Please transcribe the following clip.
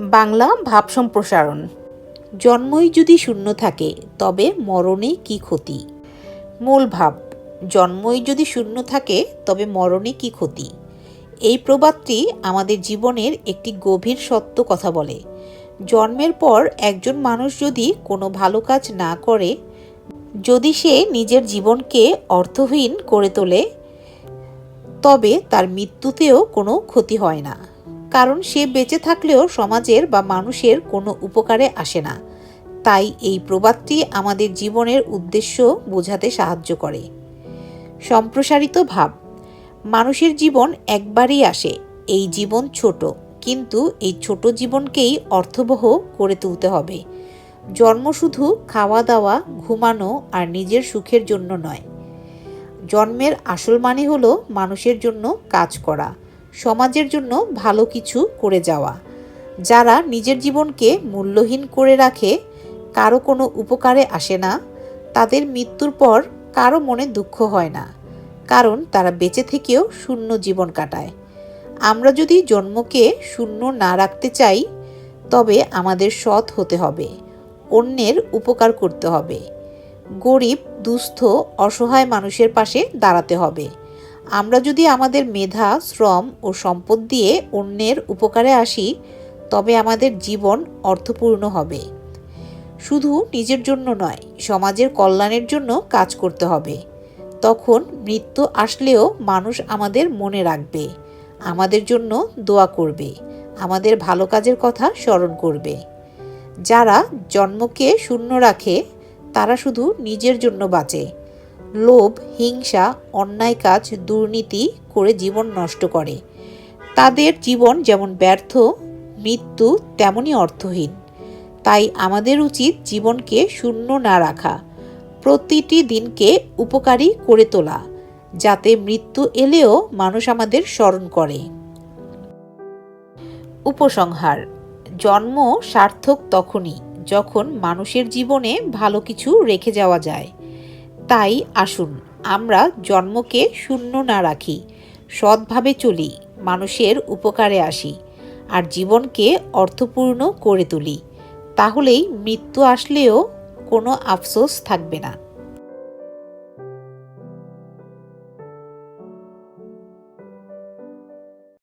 বাংলা ভাব সম্প্রসারণ। জন্মই যদি শূন্য থাকে, তবে মরণে কি ক্ষতি? মূল ভাব, জন্মই যদি শূন্য থাকে, তবে মরণে কি ক্ষতি? এই প্রবাদটি আমাদের জীবনের একটি গভীর সত্য কথা বলে। জন্মের পর একজন মানুষ যদি কোনো ভালো কাজ না করে, যদি সে নিজের জীবনকে অর্থহীন করে তোলে, তবে তার মৃত্যুতেও কোনো ক্ষতি হয় না। কারণ সে বেঁচে থাকলেও সমাজের বা মানুষের কোনো উপকারে আসে না। তাই এই প্রবাদটি আমাদের জীবনের উদ্দেশ্য বোঝাতে সাহায্য করে। সম্প্রসারিত ভাব। মানুষের জীবন একবারই আসে, এই জীবন ছোট। কিন্তু এই ছোট জীবনকেই অর্থবহ করে তুলতে হবে। জন্ম শুধু খাওয়া দাওয়া, ঘুমানো আর নিজের সুখের জন্য নয়। জন্মের আসল মানে হলো মানুষের জন্য কাজ করা। সমাজের জন্য ভালো কিছু করে যাওয়া। যারা নিজের জীবনকে মূল্যহীন করে রাখে, কারও কোনো উপকারে আসে না, তাদের মৃত্যুর পর কারও মনে দুঃখ হয় না, কারণ তারা বেঁচে থেকেও শূন্য জীবন কাটায়। আমরা যদি জন্মকে শূন্য না রাখতে চাই, তবে আমাদের সৎ হতে হবে, অন্যের উপকার করতে হবে। গরিব, দুস্থ, অসহায় মানুষের পাশে দাঁড়াতে হবে। আমরা যদি আমাদের মেধা, শ্রম ও সম্পদ দিয়ে অন্যের উপকারে আসি, তবে আমাদের জীবন অর্থপূর্ণ হবে। শুধু নিজের জন্য নয়, সমাজের কল্যাণের জন্য কাজ করতে হবে। তখন মৃত্যু আসলেও মানুষ আমাদের মনে রাখবে, আমাদের জন্য দোয়া করবে, আমাদের ভালো কাজের কথা স্মরণ করবে। যারা জন্মকে শূন্য রাখে, তারা শুধু নিজের জন্য বাঁচে। লোভ, হিংসা, অন্যায় কাজ, দুর্নীতি করে জীবন নষ্ট করে। তাদের জীবন যেমন ব্যর্থ, মৃত্যু তেমনই অর্থহীন। তাই আমাদের উচিত জীবনকে শূন্য না রাখা, প্রতিটি দিনকে উপকারী করে তোলা, যাতে মৃত্যু এলেও মানুষ আমাদের স্মরণ করে। উপসংহার, জন্ম সার্থক তখনই যখন মানুষের জীবনে ভালো কিছু রেখে যাওয়া যায়। তাই আসুন, আমরা জন্মকে শূন্য না রাখি, সৎভাবে চলি, মানুষের উপকারে আসি, আর জীবনকে অর্থপূর্ণ করে তুলি। তাহলেই মৃত্যু আসলেও কোনো আফসোস থাকবে না।